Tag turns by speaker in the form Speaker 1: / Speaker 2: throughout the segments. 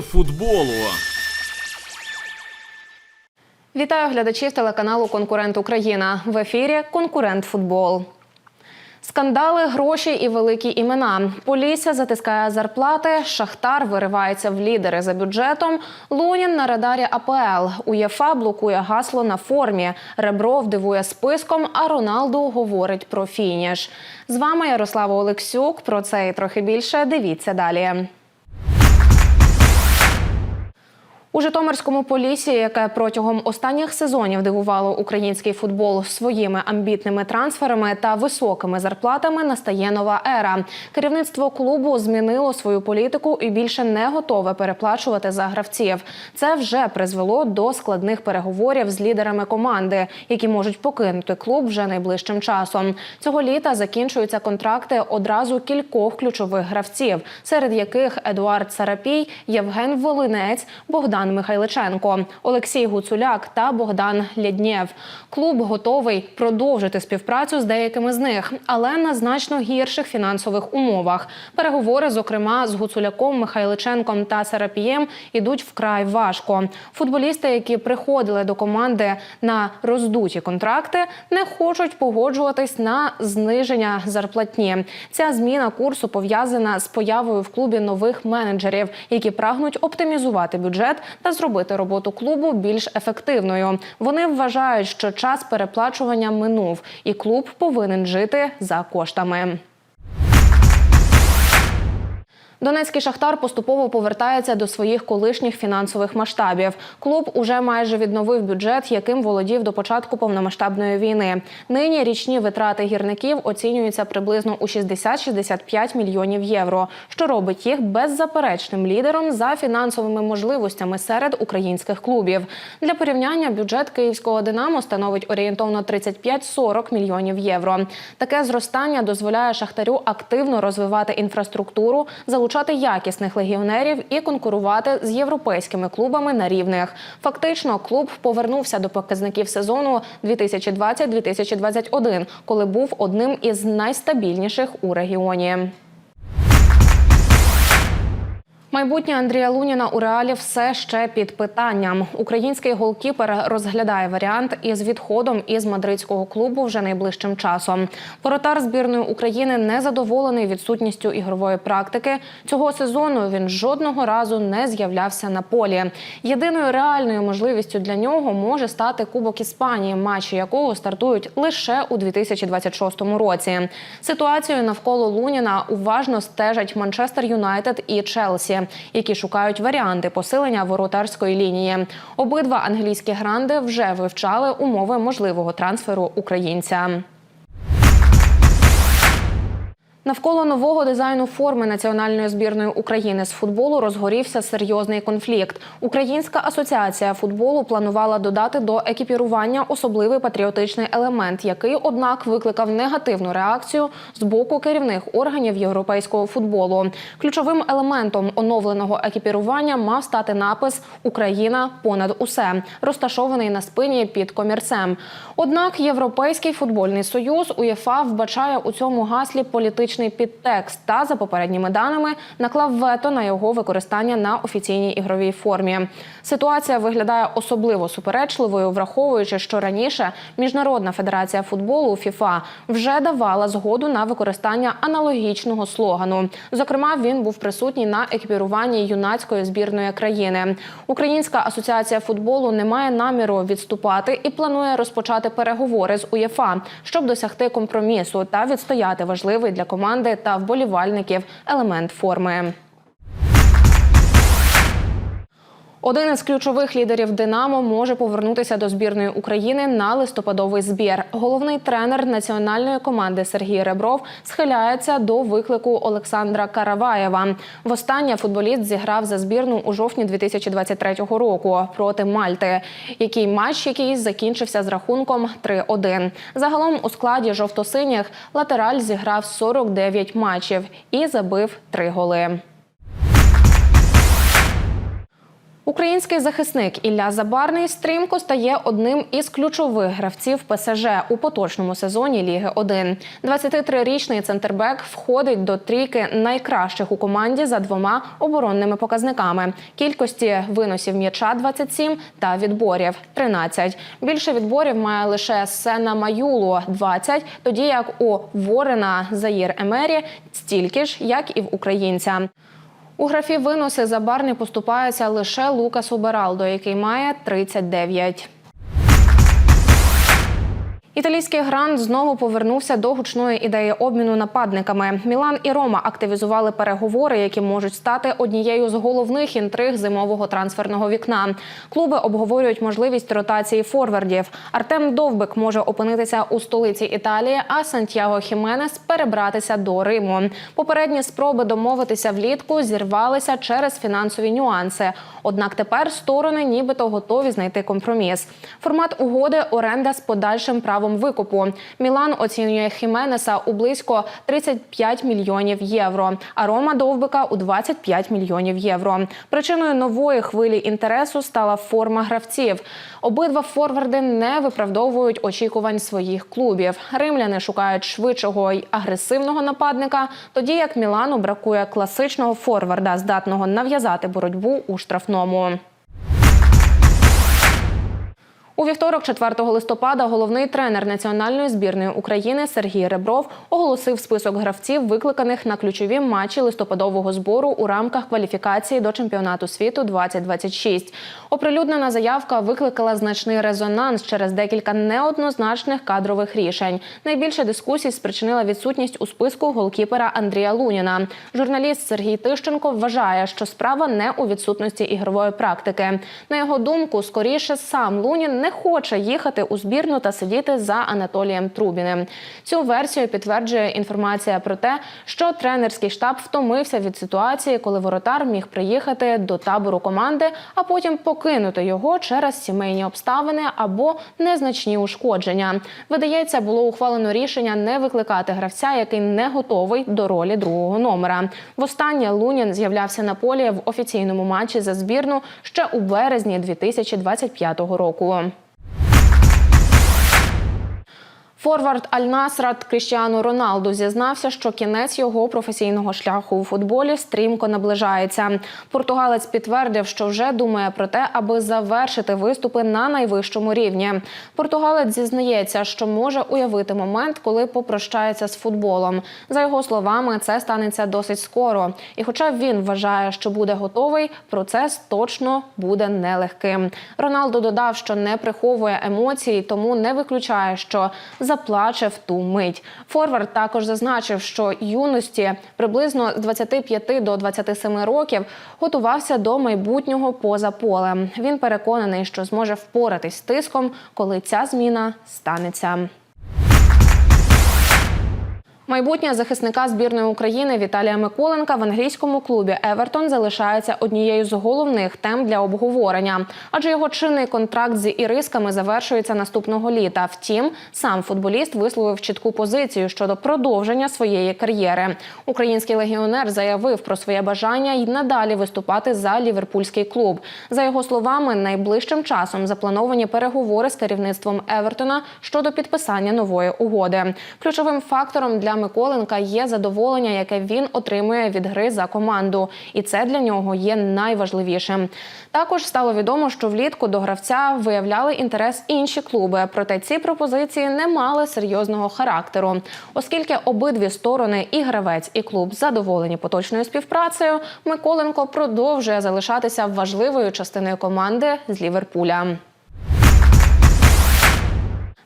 Speaker 1: Футболу.
Speaker 2: Вітаю глядачів телеканалу Конкурент Україна. В ефірі Конкурент Футбол. Скандали, гроші і великі імена. Полісся затискає зарплати. Шахтар виривається в лідери за бюджетом. Лунін на радарі АПЛ. УЄФА блокує гасло на формі. Ребров дивує списком, а Роналду говорить про фініш. З вами Ярослава Олексюк. Про це і трохи більше. Дивіться далі. У Житомирському полісі, яке протягом останніх сезонів дивувало український футбол своїми амбітними трансферами та високими зарплатами, настає нова ера. Керівництво клубу змінило свою політику і більше не готове переплачувати за гравців. Це вже призвело до складних переговорів з лідерами команди, які можуть покинути клуб вже найближчим часом. Цього літа закінчуються контракти одразу кількох ключових гравців, серед яких Едуард Сарапій, Євген Волинець, Богдан Михайличенко, Олексій Гуцуляк та Богдан Ляднєв. Клуб готовий продовжити співпрацю з деякими з них, але на значно гірших фінансових умовах. Переговори, зокрема, з Гуцуляком, Михайличенком та Сарапієм, ідуть вкрай важко. Футболісти, які приходили до команди на роздуті контракти, не хочуть погоджуватись на зниження зарплатні. Ця зміна курсу пов'язана з появою в клубі нових менеджерів, які прагнуть оптимізувати бюджет та зробити роботу клубу більш ефективною. Вони вважають, що час переплачування минув, і клуб повинен жити за коштами. Донецький шахтар поступово повертається до своїх колишніх фінансових масштабів. Клуб уже майже відновив бюджет, яким володів до початку повномасштабної війни. Нині річні витрати гірників оцінюються приблизно у 60-65 мільйонів євро, що робить їх беззаперечним лідером за фінансовими можливостями серед українських клубів. Для порівняння бюджет київського Динамо становить орієнтовно 35-40 мільйонів євро. Таке зростання дозволяє шахтарю активно розвивати інфраструктуру, залучати якісних легіонерів і конкурувати з європейськими клубами на рівних. Фактично, клуб повернувся до показників сезону 2020-2021, коли був одним із найстабільніших у регіоні. Майбутнє Андрія Луніна у реалі все ще під питанням. Український голкіпер розглядає варіант із відходом із мадридського клубу вже найближчим часом. Воротар збірної України не задоволений відсутністю ігрової практики. Цього сезону він жодного разу не з'являвся на полі. Єдиною реальною можливістю для нього може стати Кубок Іспанії, матчі якого стартують лише у 2026 році. Ситуацію навколо Луніна уважно стежать Манчестер Юнайтед і Челсі які шукають варіанти посилення воротарської лінії. Обидва англійські гранди вже вивчали умови можливого трансферу українця. Навколо нового дизайну форми національної збірної України з футболу розгорівся серйозний конфлікт. Українська асоціація футболу планувала додати до екіпірування особливий патріотичний елемент, який, однак, викликав негативну реакцію з боку керівних органів європейського футболу. Ключовим елементом оновленого екіпірування мав стати напис Україна понад усе, розташований на спині під комірцем. Однак Європейський футбольний союз УЄФА вбачає у цьому гаслі політичний підтекст та за попередніми даними наклав вето на його використання на офіційній ігровій формі. Ситуація виглядає особливо суперечливою, враховуючи, що раніше Міжнародна федерація футболу ФІФА вже давала згоду на використання аналогічного слогану. Зокрема, він був присутній на екіпіруванні юнацької збірної країни. Українська асоціація футболу не має наміру відступати і планує розпочати переговори з УЄФА, щоб досягти компромісу та відстояти важливий для команди та вболівальників елемент форми. Один із ключових лідерів Динамо може повернутися до збірної України на листопадовий збір. Головний тренер національної команди Сергій Ребров схиляється до виклику Олександра Караваєва. Востаннє футболіст зіграв за збірну у жовтні 2023 року проти Мальти, який матч який закінчився з рахунком 3-1. Загалом у складі жовто-синіх латераль зіграв 49 матчів і забив 3 голи. Український захисник Ілля Забарний стрімко стає одним із ключових гравців ПСЖ у поточному сезоні Ліги 1. 23-річний центрбек входить до трійки найкращих у команді за двома оборонними показниками: кількості виносів м'яча 27 та відборів 13. Більше відборів має лише Сена Маюлу 20, тоді як у Ворена Заїр Емері стільки ж, як і в українця. У графі виноси Забарний поступається лише Лукасу Бералдо, який має 39. Італійський грант знову повернувся до гучної ідеї обміну нападниками. Мілан і Рома активізували переговори, які можуть стати однією з головних інтриг зимового трансферного вікна. Клуби обговорюють можливість ротації форвардів. Артем Довбик може опинитися у столиці Італії, а Сантьяго Хіменес перебратися до Риму. Попередні спроби домовитися влітку зірвалися через фінансові нюанси. Однак тепер сторони нібито готові знайти компроміс. Формат угоди оренда з подальшим правом викупу. Мілан оцінює Хіменеса у близько 35 мільйонів євро, а Рома Довбика у 25 мільйонів євро. Причиною нової хвилі інтересу стала форма гравців. Обидва форварди не виправдовують очікувань своїх клубів. Римляни шукають швидшого й агресивного нападника, тоді як Мілану бракує класичного форварда, здатного нав'язати боротьбу у штрафному. У вівторок, 4 листопада, головний тренер національної збірної України Сергій Ребров оголосив список гравців, викликаних на ключові матчі листопадового збору у рамках кваліфікації до чемпіонату світу 2026. Оприлюднена заявка викликала значний резонанс через декілька неоднозначних кадрових рішень. Найбільше дискусій спричинила відсутність у списку голкіпера Андрія Луніна. Журналіст Сергій Тищенко вважає, що справа не у відсутності ігрової практики. На його думку, скоріше сам Лунін не хоче їхати у збірну та сидіти за Анатолієм Трубіним. Цю версію підтверджує інформація про те, що тренерський штаб втомився від ситуації, коли воротар міг приїхати до табору команди, а потім покинути його через сімейні обставини або незначні ушкодження. Видається, було ухвалено рішення не викликати гравця, який не готовий до ролі другого номера. Востаннє Лунін з'являвся на полі в офіційному матчі за збірну ще у березні 2025 року. Форвард Аль-Насрат Кріштіану Роналду зізнався, що кінець його професійного шляху у футболі стрімко наближається. Португалець підтвердив, що вже думає про те, аби завершити виступи на найвищому рівні. Португалець зізнається, що може уявити момент, коли попрощається з футболом. За його словами, це станеться досить скоро. І, хоча він вважає, що буде готовий, процес точно буде нелегким. Роналду додав, що не приховує емоцій, тому не виключає, що заплаче в ту мить. Форвард також зазначив, що юності приблизно з 25 до 27 років готувався до майбутнього поза полем. Він переконаний, що зможе впоратись з тиском, коли ця зміна станеться. Майбутнє захисника збірної України Віталія Миколенка в англійському клубі Евертон залишається однією з головних тем для обговорення, адже його чинний контракт з ірисками завершується наступного літа. Втім, сам футболіст висловив чітку позицію щодо продовження своєї кар'єри. Український легіонер заявив про своє бажання й надалі виступати за ліверпульський клуб. За його словами, найближчим часом заплановані переговори з керівництвом Евертона щодо підписання нової угоди. Ключовим фактором для Миколенка є задоволення, яке він отримує від гри за команду, і це для нього є найважливішим. Також стало відомо, що влітку до гравця виявляли інтерес інші клуби, проте ці пропозиції не мали серйозного характеру, оскільки обидві сторони, і гравець, і клуб задоволені поточною співпрацею. Миколенко продовжує залишатися важливою частиною команди з Ліверпуля.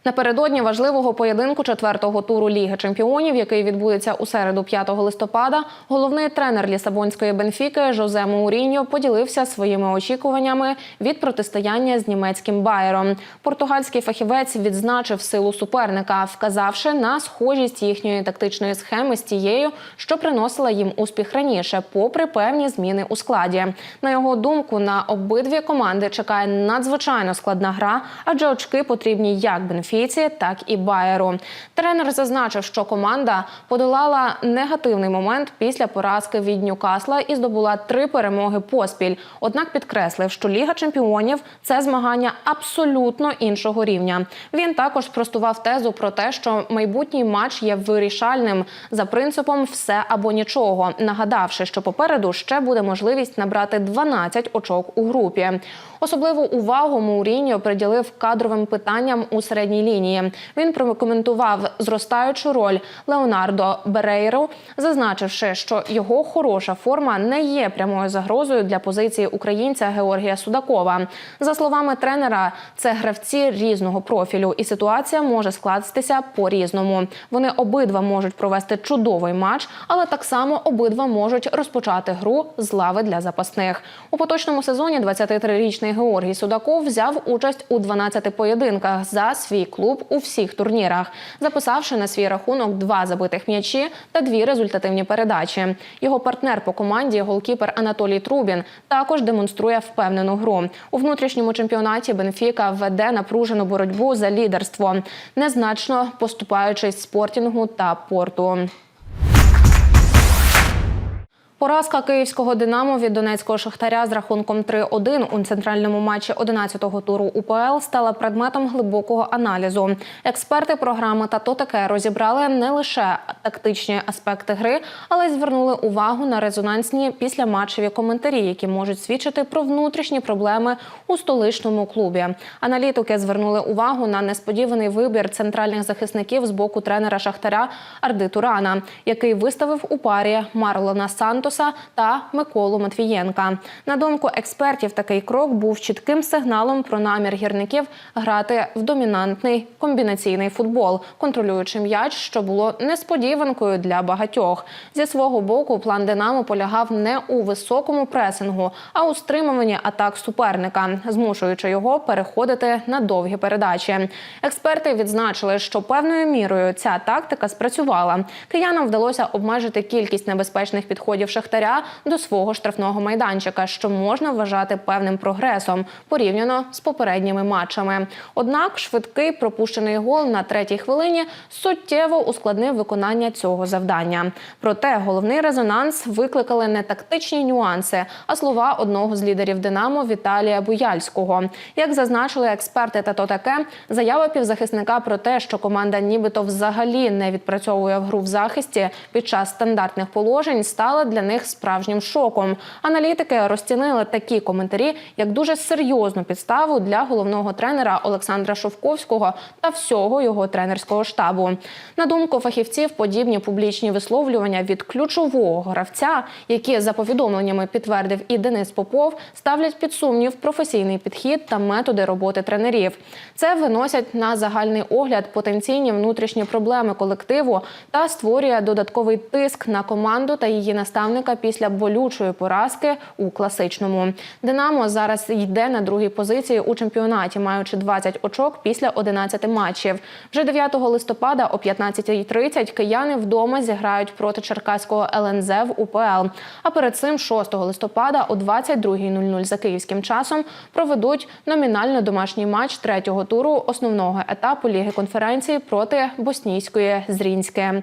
Speaker 2: Напередодні важливого поєдинку четвертого туру Ліги Чемпіонів, який відбудеться у середу 5 листопада, головний тренер Лісабонської Бенфіки Жозе Мауріньо поділився своїми очікуваннями від протистояння з німецьким Байером. Португальський фахівець відзначив силу суперника, вказавши на схожість їхньої тактичної схеми з тією, що приносила їм успіх раніше, попри певні зміни у складі. На його думку, на обидві команди чекає надзвичайно складна гра, адже очки потрібні як Бенфіці, Бенфіці, так і Байеру. Тренер зазначив, що команда подолала негативний момент після поразки від Ньюкасла і здобула три перемоги поспіль. Однак підкреслив, що Ліга чемпіонів це змагання абсолютно іншого рівня. Він також спростував тезу про те, що майбутній матч є вирішальним за принципом все або нічого, нагадавши, що попереду ще буде можливість набрати 12 очок у групі. Особливу увагу Мауріньо приділив кадровим питанням у середній лінії. Він прокоментував зростаючу роль Леонардо Берейру, зазначивши, що його хороша форма не є прямою загрозою для позиції українця Георгія Судакова. За словами тренера, це гравці різного профілю, і ситуація може скластися по-різному. Вони обидва можуть провести чудовий матч, але так само обидва можуть розпочати гру з лави для запасних. У поточному сезоні 23-річний Георгій Судаков взяв участь у 12 поєдинках за свій клуб у всіх турнірах, записавши на свій рахунок два забитих м'ячі та дві результативні передачі. Його партнер по команді, голкіпер Анатолій Трубін, також демонструє впевнену гру. У внутрішньому чемпіонаті Бенфіка веде напружену боротьбу за лідерство, незначно поступаючись спортінгу та порту. Поразка київського Динамо від донецького шахтаря з рахунком 3-1 у центральному матчі 11-го туру УПЛ стала предметом глибокого аналізу. Експерти програми та то таке розібрали не лише тактичні аспекти гри, але й звернули увагу на резонансні післяматчеві коментарі, які можуть свідчити про внутрішні проблеми у столичному клубі. Аналітики звернули увагу на несподіваний вибір центральних захисників з боку тренера Шахтаря Арди Турана, який виставив у парі Марлона Сантоса та Миколу Матвієнка. На думку експертів, такий крок був чітким сигналом про намір гірників грати в домінантний комбінаційний футбол, контролюючи м'яч, що було несподіванкою для багатьох. Зі свого боку, план Динамо полягав не у високому пресингу, а у стримуванні атак суперника, змушуючи його переходити на довгі передачі. Експерти відзначили, що певною мірою ця тактика спрацювала. Киянам вдалося обмежити кількість небезпечних підходів Шахтаря до свого штрафного майданчика, що можна вважати певним прогресом порівняно з попередніми матчами. Однак швидкий пропущений гол на третій хвилині суттєво ускладнив виконання цього завдання. Проте головний резонанс викликали не тактичні нюанси, а слова одного з лідерів Динамо Віталія Буяльського. Як зазначили експерти, та то таке заява півзахисника про те, що команда нібито взагалі не відпрацьовує в гру в захисті під час стандартних положень, стала для них справжнім шоком. Аналітики розцінили такі коментарі як дуже серйозну підставу для головного тренера Олександра Шовковського та всього його тренерського штабу. На думку фахівців, подібні публічні висловлювання від ключового гравця, які за повідомленнями підтвердив і Денис Попов, ставлять під сумнів професійний підхід та методи роботи тренерів. Це виносять на загальний огляд потенційні внутрішні проблеми колективу та створює додатковий тиск на команду та її наставника після болючої поразки у класичному. Динамо зараз йде на другій позиції у чемпіонаті, маючи 20 очок після 11 матчів. Вже 9 листопада о 15.30 кияни вдома зіграють проти черкаського ЛНЗ в УПЛ. А перед цим 6 листопада о 22.00 за київським часом проведуть номінально домашній матч третього туру основного етапу Ліги конференції проти боснійської Зрінське.